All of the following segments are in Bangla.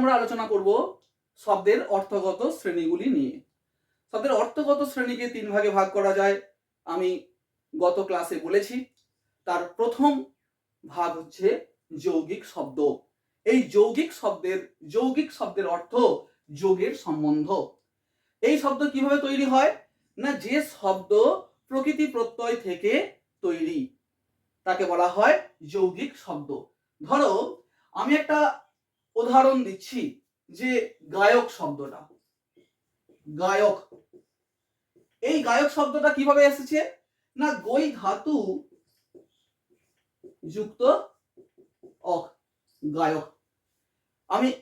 আমরা আলোচনা করব শব্দের অর্থগত শ্রেণীগুলি নিয়ে। শব্দের অর্থগত শ্রেণীকে তিন ভাগে ভাগ করা যায়। আমি গত ক্লাসে বলেছি, তার প্রথম ভাগ হচ্ছে যৌগিক শব্দ। এই যৌগিক শব্দের যৌগিক শব্দের অর্থ যোগের সম্বন্ধ। এই শব্দ কীভাবে তৈরি হয়? না, যে শব্দ প্রকৃতি প্রত্যয় থেকে তৈরি, তাকে বলা হয় যৌগিক শব্দ। ধরো, আমি একটা উদাহরণ দিচ্ছি যে গায়ক শব্দটা। গায়ক। এই গায়ক শব্দটা কীভাবে এসেছে? না গই ধাতু যুক্ত অক, গায়ক। আমি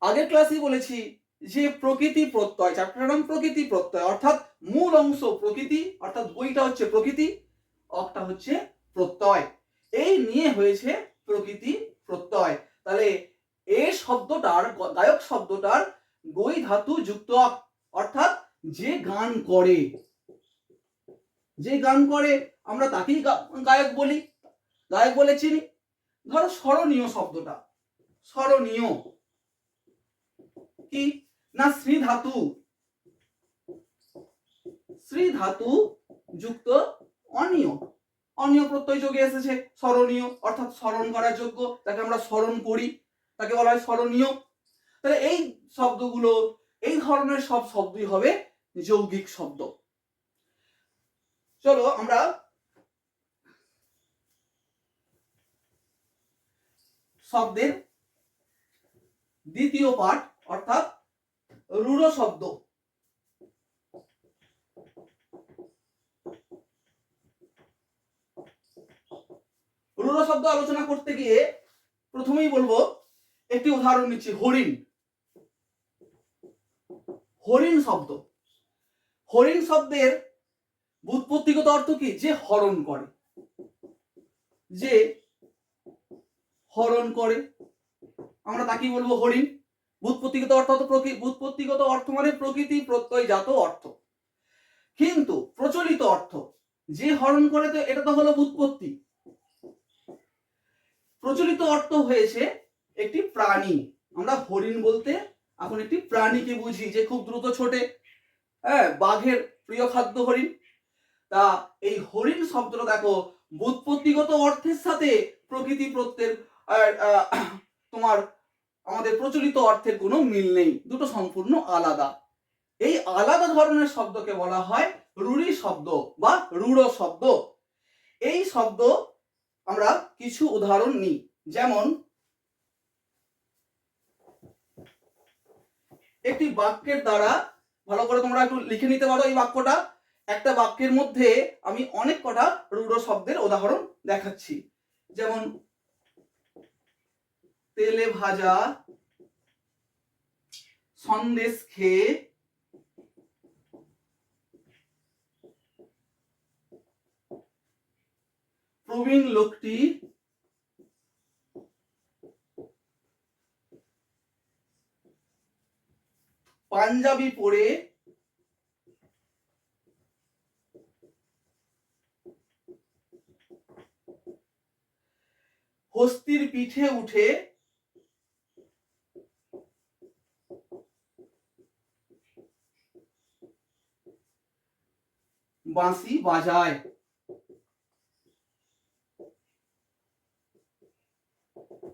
আগের ক্লাসেই বলেছি যে প্রকৃতি প্রত্যয় চ্যাপ্টার নাম প্রকৃতি প্রত্যয়, অর্থাৎ মূল অংশ প্রকৃতি, অর্থাৎ বইটা হচ্ছে প্রকৃতি, অকটা হচ্ছে প্রত্যয়। এই নিয়ে হয়েছে প্রকৃতি প্রত্যয়। তাহলে শব্দটার গায়ক শব্দটার গই ধাতু যুক্ত অর্থাৎ যে গান করে। যে গান করে, আমরা তাকেই গায়ক বলি। গায়ক বলে চিনি। ধরো স্মরণীয় শব্দটা। স্মরণীয়। কি? না শ্রী ধাতু। শ্রী ধাতু যুক্ত অনিয়। অনিয় প্রত্যয় যোগে এসেছে স্মরণীয়, অর্থাৎ স্মরণ করার যোগ্য। তাকে আমরা স্মরণ করি। তাকে বলা হয় স্মরণীয়। তাহলে এই শব্দগুলো, এই ধরনের সব শব্দই হবে যৌগিক শব্দ। চলো আমরা শব্দের দ্বিতীয় পাঠ, অর্থাৎ রূঢ় শব্দ। রূঢ় শব্দ আলোচনা করতে গিয়ে প্রথমেই বলব একটি উদাহরণ নিচ্ছি, হরিণ। হরিণ শব্দ। হরিণ শব্দের বুৎপত্তিগত অর্থ কি? যে হরণ করে। যে হরণ করে। আমরা তাকেই বলব হরিণ। বুৎপত্তিগত অর্থ বুৎপত্তিগত অর্থ মানে প্রকৃতি প্রত্যয়জাত অর্থ। কিন্তু প্রচলিত অর্থ, যে হরণ করে তো এটা তো হলো বুৎপত্তি প্রচলিত অর্থ হয়েছে একটি প্রাণী। আমরা হরিণ বলতে এখন একটি প্রাণীকে বুঝি যে খুব দ্রুত ছোটে। হ্যাঁ বাঘের প্রিয় খাদ্য হরিণ। তা এই হরিণ শব্দটা দেখো বুৎপত্তিগত অর্থের সাথে প্রকৃতি আহ, তোমার আমাদের প্রচলিত অর্থের কোনো মিল নেই। দুটো সম্পূর্ণ আলাদা। এই আলাদা ধরনের শব্দকে বলা হয় রুড়ি শব্দ বা রূঢ় শব্দ। এই শব্দ আমরা কিছু উদাহরণ নিই। যেমন একটি বাক্যের দ্বারা ভালো করে তোমরা একটু লিখে নিতে পারো এই বাক্যটা। একটা বাক্যের মধ্যে আমি অনেক কটা রূঢ় শব্দের উদাহরণ দেখাচ্ছি। যেমন, তেলে ভাজা, সন্দেশ খেয়ে, প্রবীণ লোকটি পাঞ্জাবি পরে হস্তির পিঠে উঠে বাঁশি বাজায়।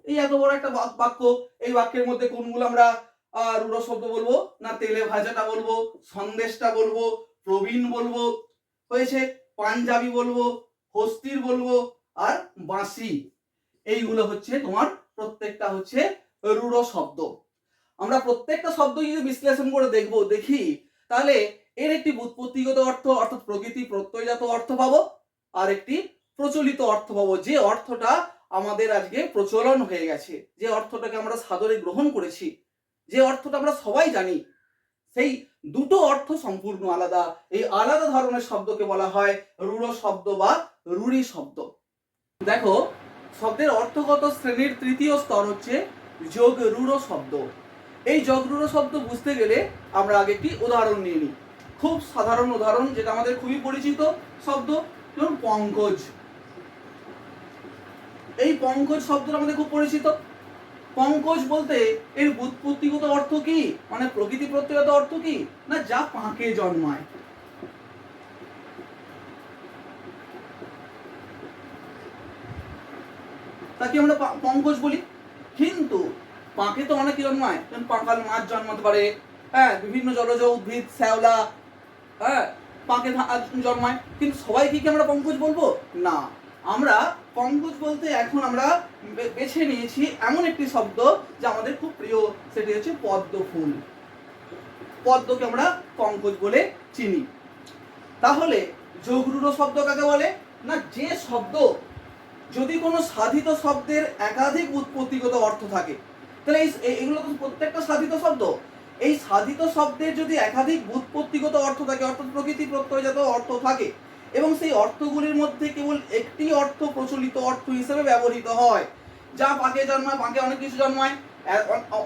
এই এত বড় একটা বাক- বাক্য এই বাক্যের মধ্যে কোনগুলো আমরা রূঢ় শব্দ বলব? না, তেলে ভাজাটা বলব, সন্দেশটা বলব, প্রবীণ বলব, হয়েছে পাঞ্জাবি বলব, হস্তির বলব, আর বাঁশি। এইগুলো হচ্ছে তোমার প্রত্যেকটা হচ্ছে রূঢ় শব্দ। আমরা প্রত্যেকটা শব্দ যদি বিশ্লেষণ করে দেখব, দেখি, তাহলে এর একটি বুৎপত্তিগত অর্থ, অর্থাৎ প্রকৃতি প্রত্যয়জাত অর্থ পাবো, আর একটি প্রচলিত অর্থ পাবো। যে অর্থটা আমাদের আজকে প্রচলন হয়ে গেছে, যে অর্থটাকে আমরা সাদরে গ্রহণ করেছি যে অর্থটা আমরা সবাই জানি, সেই দুটো অর্থ সম্পূর্ণ আলাদা। এই আলাদা ধরনের শব্দকে বলা হয় রূঢ় শব্দ বা রূঢ়ি শব্দ। দেখো, শব্দের অর্থগত শ্রেণির তৃতীয় স্তর হচ্ছে যোগ রূঢ় শব্দ। এই যোগ রূঢ় শব্দ বুঝতে গেলে আমরা আগে একটি উদাহরণ নিয়ে নিই। খুব সাধারণ উদাহরণ, যেটা আমাদের খুবই পরিচিত শব্দ, যেমন পঙ্কজ। এই পঙ্কজ শব্দটা আমাদের খুব পরিচিত। পঙ্কজ বলতে এর বুৎপত্তিগত অর্থ কি? মানে প্রকৃতি প্রত্যয়গত অর্থ কি? না, যা পাঁকে জন্মায়। তাকে আমরা পঙ্কজ বলি? কিন্তু পাঁকে তো অনেক জন্মায়। যেমন পাঁকাল মাছ জন্মাতে পারে। হ্যাঁ বিভিন্ন জলজ উদ্ভিদ, শ্যাওলা হ্যাঁ পাঁকে জন্মায়। কিন্তু সবাইকে কি আমরা পঙ্কজ বলব? না। আমরা পঙ্কজ বলতে এখন আমরা বেছে নিয়েছি এমন একটি শব্দ যা আমাদের খুব প্রিয়, সেটি হচ্ছে পদ্ম ফুল। পদ্মকে আমরা পঙ্কজ বলে চিনি। তাহলে যোগরূঢ় শব্দ কাকে বলে? না, যে শব্দ, যদি কোনো সাধিত শব্দের একাধিক উৎপত্তিগত অর্থ থাকে, তাহলে এই এগুলো তো প্রত্যেকটা সাধিত শব্দ। এই সাধিত শব্দের যদি একাধিক উৎপত্তিগত অর্থ থাকে, অর্থাৎ প্রকৃতি প্রত্যয়জাত অর্থ থাকে এবং সেই অর্থগুলির মধ্যে কেবল একটি অর্থ প্রচলিত অর্থ হিসেবে ব্যবহৃত হয়। যা পাকে জন্মায় পাকে অনেক কিছু জন্মায়।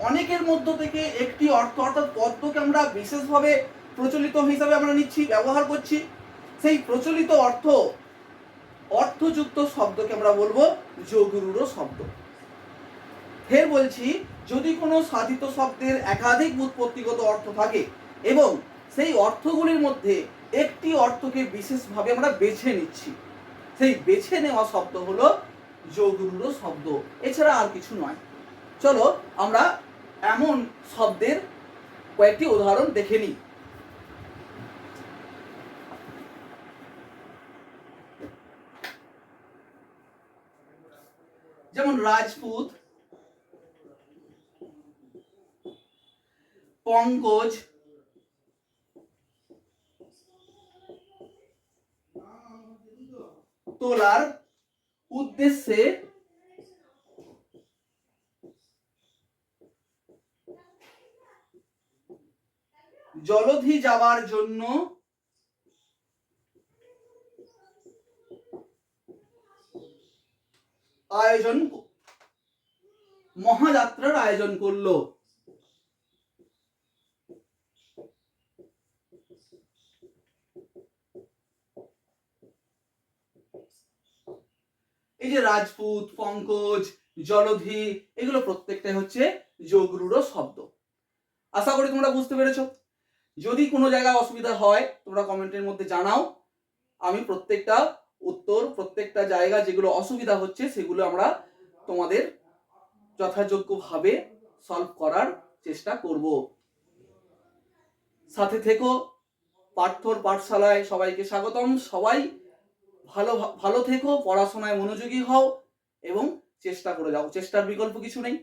অনেকের মধ্য থেকে একটি অর্থ অর্থাৎ পদ্মকে আমরা বিশেষভাবে প্রচলিত হিসাবে আমরা নিচ্ছি, ব্যবহার করছি। সেই প্রচলিত অর্থ, অর্থযুক্ত শব্দকে আমরা বলব যোগরূঢ় শব্দ। ফের বলছি, যদি কোনো সাধিত শব্দের একাধিক উৎপত্তিগত অর্থ থাকে এবং সেই অর্থগুলির মধ্যে একটি অর্থকে বিশেষভাবে আমরা বেছে নিচ্ছি। সেই বেছে নেওয়া শব্দ হলো যোগরূঢ় শব্দ। এছাড়া আর কিছু নয়। চলো আমরা এমন শব্দের কয়েকটি উদাহরণ দেখে নিই। যেমন রাজপুত, পঙ্কজ তোলার উদ্দেশ্যে জলধি যাওয়ার জন্য আয়োজন মহাযাত্রার আয়োজন করল। এই যে রাজপুত, পঙ্কজ, জলধি, এগুলো প্রত্যেকটাই হচ্ছে যোগরূঢ় শব্দ। আশা করি তোমরা বুঝতে পেরেছ। যদি কোনো জায়গায় অসুবিধা হয়, তোমরা কমেন্টের মধ্যে জানাও। আমি প্রত্যেকটা উত্তর, প্রত্যেকটা জায়গা যেগুলো অসুবিধা হচ্ছে, সেগুলো আমরা তোমাদের যথাযোগ্যভাবে সলভ করার চেষ্টা করব। সাথে থেকো পার্থর পাঠশালায় সবাইকে স্বাগতম। সবাই ভালো ভালো থেকো পড়াশোনায় মনোযোগী হও এবং চেষ্টা করে যাও। চেষ্টার বিকল্প কিছু নেই।